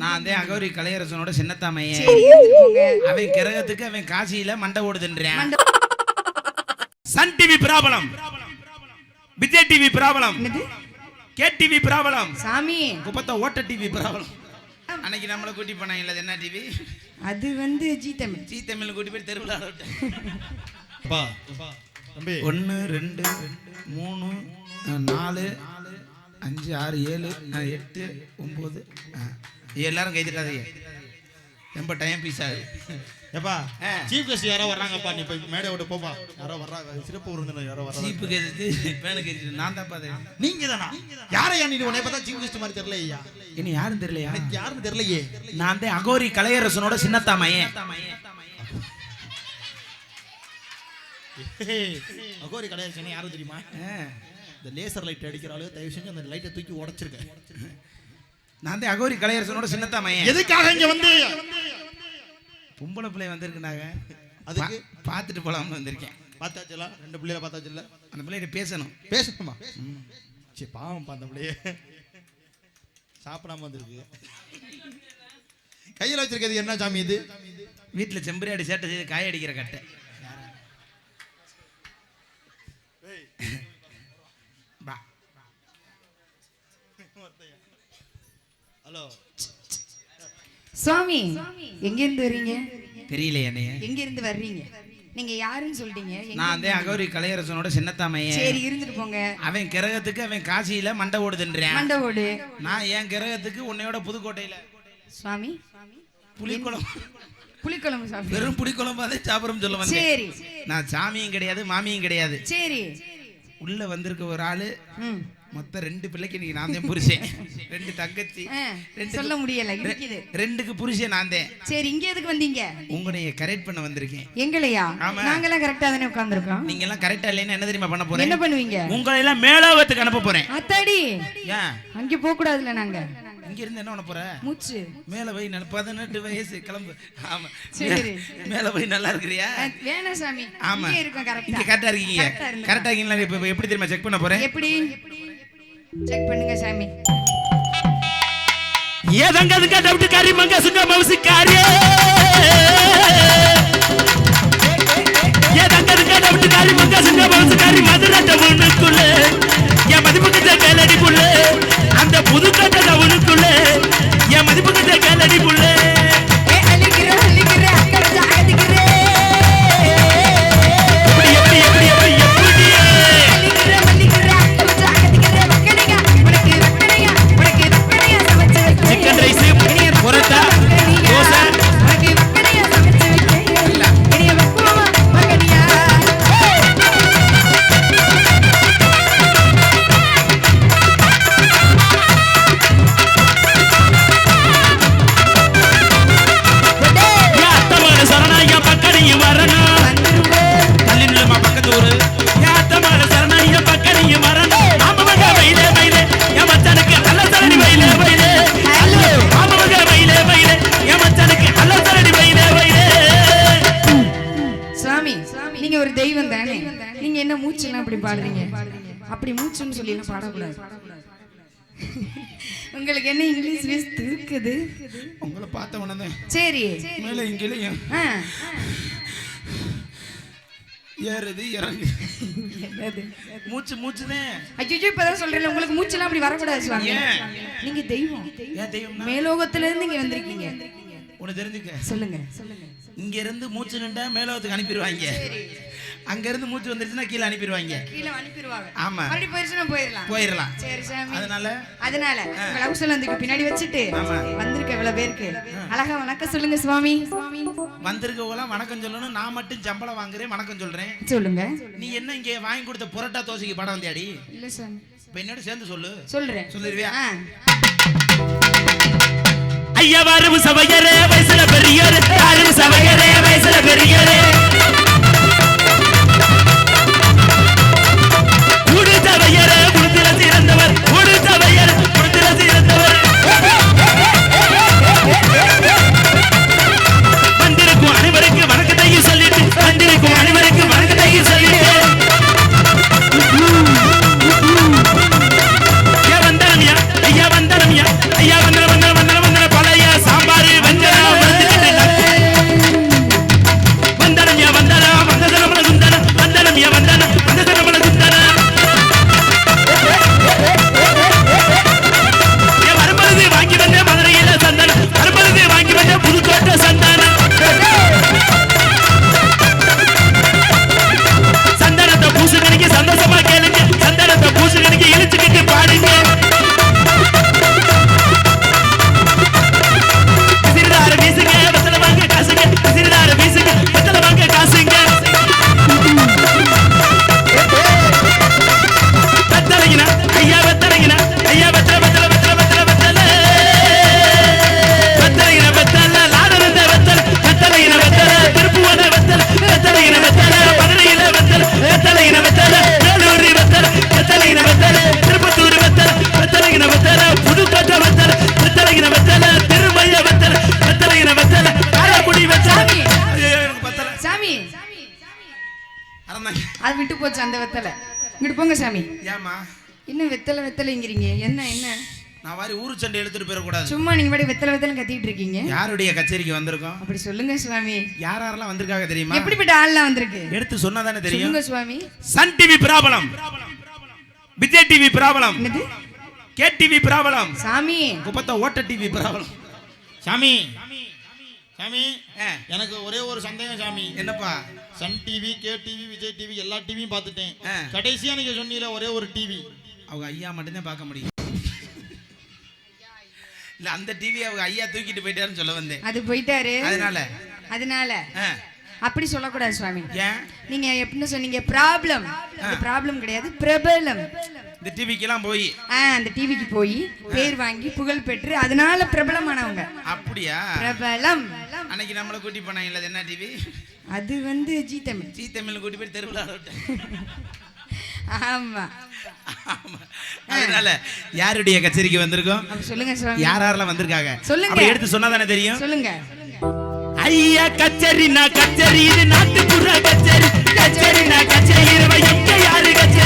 நான் தான் அகௌரி கலையரசனோட போங்க அவன் கிரகத்துக்கு அவன் காசியில மண்டை ஓடுதுன்றான். சன் டிவி பிராபலம். விஜய் டிவி பிராபலம். என்னது? கே டிவி பிராபலம். சாமி. குப்பத்த ஓட்ட டிவி பிராபலம். அன்னைக்கு நம்மளை கூட்டி போனாங்கல்ல அது என்ன டிவி அது வந்து ஜி தமிழ். ஜி தமிழ் கூட்டி போய் தெருவில் ஒன்று ரெண்டு மூணு நாலு அஞ்சு ஆறு ஏழு எட்டு ஒம்பது எல்லாரும் கை தட்டாதீங்க. ரொம்ப டைம் பீஸ் ஆகுது ஏப்பா. சீஃப் கெஸ்ட் யாரோ வர்றாங்கப்பா நீ போய் மேடை விட்டு போப்பா. யாரோ வர்றாங்க சிறப்பு விருந்தினர் யாரோ வர்றாங்க. சீப்பு கெடுத்து பேனுக்கு கெடுத்து நான் தான் பார்த்தேன் நீங்க தானா? யாரையா நீ உன்னை பார்த்தா சீஃப் கெஸ்ட் மாதிரி தெரியல ஐயா? இனி யாரும் தெரியலையா? எனக்கு யாருன்னு தெரியலையே. நான் தான் அகோரி கலையரசனோட சின்னத்தாமையன் ஏய், அகோரி கடையாச்சு யாரும் தெரியுமா? இந்த லேசர் லைட் அடிக்கிறாலும் தயவு செஞ்சு அந்த லைட்டை தூக்கி உடைச்சிருக்கேன் நான் தான் அகோரி கலையரசனோட சின்னத்தாமையன் எதுக்காக இங்க வந்து பொம்பளை பிள்ளை வந்திருக்குனாங்க. அதுக்கு? பார்த்துட்டு போலாம்னு வந்திருக்கேன். பார்த்தாச்சுல? ரெண்டு பிள்ளைல பார்த்தாச்சுல? அந்த பிள்ளைகிட்ட பேசணும். பேசணுமா? சரி பாவம் அந்த பிள்ளைய. சாப்பிடாம வந்திருக்கு. கையில் வச்சிருக்கிறது என்ன சாமி இது? வீட்டில் செம்பரியாடி சேட்டை செய்து காய அடிக்கிற கட்டை. ஹலோ சுவாமி எங்க இருந்து வர்றீங்க தெரியல என்னைய. எங்க இருந்து வர்றீங்க? நீங்க யாருன்னு சொல்லிட்டீங்க நான் தான் அகோரி கலையரசனோட சின்னத்தாமையன் சரி இருந்துட்டு போங்க. அவன் கிரகத்துக்கு அவன் காசியில மண்டை ஓடுதுன்றான். மண்டவோடு நான் என் கிரகத்துக்கு உன்னையோட புதுக்கோட்டையில. சுவாமி புளிக்குளம் புளிக்குழம்பு சாப்பிடு. வெறும் புளிக்குழம்பாதே சாப்பிடும் சொல்ல வந்தேன். சரி. நான் சாமியும் கிடையாது மாமியும் கிடையாது. சரி. உள்ள வந்திருக்க ஒரு ஆளு. ம். மொத்தம் ரெண்டு பிள்ளைக்கு இன்னைக்கு நான் தான் புருஷன். ரெண்டு தங்கச்சி ஆ, சொல்ல முடியல இருக்குது. ரெண்டுக்கு புருஷன் நான் தான். சரி இங்க எதுக்கு வந்தீங்க? உங்களைய கரெக்ட் பண்ண வந்திருக்கேன். எங்களையா? ஆமா. நாங்கெல்லாம் கரெக்டா தானே உட்கார்ந்துருக்கோம். நீங்க எல்லாம் கரெக்டா இல்லைன்னு என்ன தெரியுமா பண்ண போறேன்? என்ன பண்ணுவீங்க? உங்களை எல்லாம் மேலோகத்துக்கு அனுப்ப போறேன். அத்தாடி! அங்க போக கூடாதுல நாங்க. இங்க இருந்து என்ன பண்ண போற? மூச்சு. மேல போய் பதினெட்டு வயசு கிளம்பு. ஆமா. சரி. மேல போய் நல்லா இருக்கிறியா? வேணாம் சாமி. ஆமா. இங்கே கரெக்டா இருக்கீங்க. கரெக்டா இருக்கீங்களா? இப்ப எப்படி தெரியுமா செக் பண்ண போறேன்? எப்படி? செக் பண்ணுங்க சாமி. ஏதங்க அதுங்க டவுட் காரி மங்க சுங்க மவுசி காரியே ஏதங்க அதுங்க டவுட் காரி மங்க சுங்க மவுசி காரி மதுரை டவுனுக்குள்ள என் மதிப்புக்கு கேளடி புள்ள. அந்த புதுக்கோட்டை டவுனுக்குள்ள என் மதிப்புக்கு கேளடி உங்களுக்கு என்ன இங்கிலீஷ் பேச இருக்குது உங்களை பார்த்த உடனே. சரி. மேல இங்கேயும் ஆ. ஏறுது இறங்கு. என்னது? மூச்சு மூச்சுதான் ஐயோ இப்பதான் சொல்றேன் உங்களுக்கு மூச்செல்லாம் அப்படி வரக்கூடாது சுவாமி? நீங்க தெய்வம். ஏன் தெய்வம்னா? மேலோகத்துல இருந்து இங்க வந்திருக்கீங்க. உனக்கு தெரிஞ்சுக்க. சொல்லுங்க. சொல்லுங்க இங்க இருந்து மூச்சு நின்றா மேலோகத்துக்கு அனுப்பிடுவாங்க. அங்க இருந்து மூச்சு வந்துருச்சுன்னா கீழே அனுப்பிடுவாங்க. கீழே அனுப்பிடுவாங்க. ஆமா. மறுபடி போயிருச்சுன்னா போயிடலாம். போயிடலாம். சரி சாமி. அதனால? அதனால பிளவுஸ் எல்லாம் பின்னாடி வச்சுட்டு. வந்திருக்க இவ்வளவு பேருக்கு. அழகா வணக்கம் சொல்லுங்க சுவாமி. வந்திருக்கவங்களாம் வணக்கம் சொல்லணும் நான் மட்டும் சம்பளம் வாங்குறேன் வணக்கம் சொல்றேன். சொல்லுங்க. நீ என்ன இங்க வாங்கி கொடுத்த புரோட்டா தோசைக்கு படம் வந்தியாடி? இல்ல சாமி. இப்ப என்னோட சேர்ந்து சொல்லு. சொல்றேன். சொல்லிருவியா ஆ. ஐயா வரவு சபையரே வயசுல சபையரே வயசுல பெரியவர். சாமி. ஏமா இன்னும் வெத்தலை வெத்தலைங்கிறீங்க? என்ன என்ன? நான் மாதிரி ஊரு சண்டை எடுத்துட்டு போயிடக்கூடாது. சும்மா நீங்க பாடி வெத்தலை வெத்தலை கத்திட்டு இருக்கீங்க? யாருடைய கச்சேரிக்கு வந்திருக்கோம்? அப்படி சொல்லுங்க சுவாமி. யார் யாரெல்லாம் வந்திருக்காங்க தெரியுமா? எப்படிப்பட்ட ஆள்லாம் வந்திருக்கு? எடுத்து சொன்னா தானே தெரியும்? சொல்லுங்க சுவாமி. சன் டிவி பிராபலம். விஜய் டிவி பிராபலம். கே டிவி பிராபலம். சாமி. குப்பத்த ஓட்ட டிவி பிராபலம். சாமி. சாமி ஆ, எனக்கு ஒரே ஒரு சந்தேகம் சாமி. என்னப்பா? Sun TV K TV Vijay TV எல்லா டிவியும் பார்த்துட்டேன். ஆ. கடைசியா நீங்க சொன்னீல ஒரே ஒரு டிவி அவங்க ஐயா மட்டும்தான் பார்க்க முடியும். இல்ல அந்த டிவி அவங்க ஐயா தூக்கிட்டு போயிட்டாருன்னு சொல்ல வந்தேன். அது போயிட்டாரு. அதனால? அதனால? ஆ, அப்படி சொல்லக்கூடாது சுவாமி. ஏன்? நீங்க எப்படின்னு சொன்னீங்க ப்ராப்ளம் ப்ராப்ளம் கிடையாது பிரபலம். இந்த டிவிக்கெல்லாம் போய். ஆ அந்த டிவிக்கு போய் பேர் வாங்கி புகழ் பெற்று அதனால பிரபலமானவங்க. அப்படியா? பிரபலம். அன்னைக்கு நம்மளை கூட்டி போனாங்கல்ல என்ன டிவி? அது வந்து ஜி தமிழ். ஜி தமிழ் கூட்டி போய் தெருவில் ஆட விட்டேன். ஆமா. ஆமா. அதனால யாருடைய கச்சேரிக்கு வந்திருக்கோம்? சொல்லுங்க யார் யாரெல்லாம் வந்திருக்காங்க? சொல்லுங்க. எடுத்து சொன்னா தானே தெரியும்? சொல்லுங்க. ஐயா கச்சேரி நான் கச்சேரி இது நாட்டுப்புற கச்சேரி. கச்சேரி நான் கச்சேரி இரவு யாரு கச்சேரி.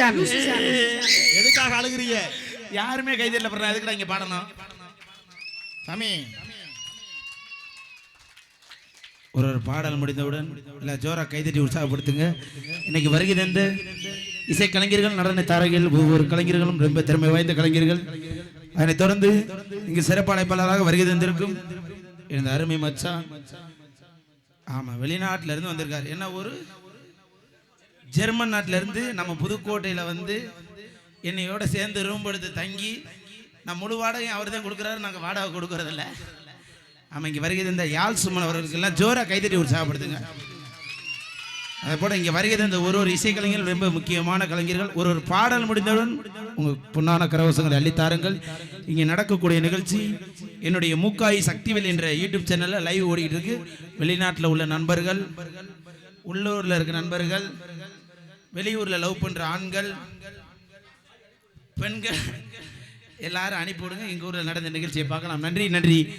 சாமி எதுக்காக அழுகுறீங்க? யாருமே கைதட்டல அப்புறம் எதுக்குடா இங்க பாடணும். சாமி. ஒரு ஒரு பாடல் முடிந்தவுடன் இல்லை ஜோரா கைதட்டி உற்சாகப்படுத்துங்க. இன்னைக்கு வருகை தந்த இசை கலைஞர்கள் நடன தாரகைகள் ஒவ்வொரு கலைஞர்களும் ரொம்ப திறமை வாய்ந்த கலைஞர்கள். அதனைத் தொடர்ந்து இங்கு சிறப்பு அழைப்பாளராக வருகை தந்திருக்கும் இந்த அருமை மச்சான். ஆமா வெளிநாட்டுல இருந்து வந்திருக்காரு. என்ன ஒரு ஜெர்மன் நாட்டிலேருந்து நம்ம புதுக்கோட்டையில் வந்து என்னையோட சேர்ந்து ரூம் எடுத்து தங்கி நான் முழு வாடகையும் அவர் தான் கொடுக்குறாரு நாங்கள் வாடகை கொடுக்குறதில்ல. ஆமாம் இங்கே வருகை தந்த யாழ் சுமன் அவர்களுக்கெல்லாம் ஜோராக கைதட்டி உற்சாகப்படுத்துங்க அதே போல் இங்கே வருகை தந்த ஒரு ஒரு இசைக்கலைஞர்கள் ரொம்ப முக்கியமான கலைஞர்கள். ஒரு ஒரு பாடல் முடிந்தவுடன் உங்கள் பொன்னான கரவசங்களை அள்ளித்தாருங்கள் இங்கே நடக்கக்கூடிய நிகழ்ச்சி என்னுடைய மூக்காய் சக்திவேல் என்ற யூடியூப் சேனலில் லைவ் ஓடிக்கிட்டு இருக்கு. வெளிநாட்டில் உள்ள நண்பர்கள் உள்ளூரில் இருக்க நண்பர்கள் வெளியூரில் லவ் பண்ணுற ஆண்கள் பெண்கள் எல்லாரும் அனுப்பி விடுங்க. எங்கள் ஊரில் நடந்த நிகழ்ச்சியை பார்க்கலாம். நன்றி நன்றி.